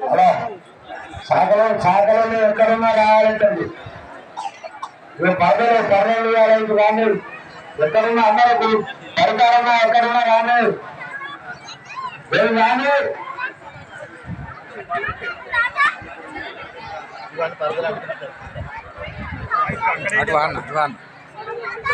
Hello శాఖలో శాఖలో ఎక్కడున్నా రావాలంటండి మేము పర్లేదు పర్లేదు కాలేదు కానీ ఎక్కడున్నా అందరూ పరికారన్నా ఎక్కడున్నా రాని మేము రాని అటు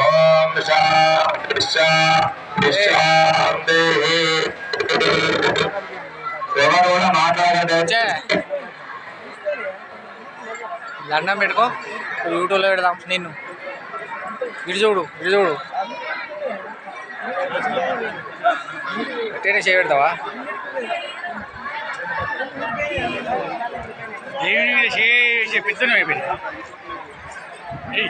ఓం శాంతి ఎవరు కూడా మాట్లాడదు దండం పెట్టుకో. యూట్యూబ్లో పెడదాం. నిన్ను. ఇటు చూడు ఇటు చూడు. అట్టేనే చేయబెడతావా ఏమి చేసి పెద్దనే అయిపోయింది. Hey.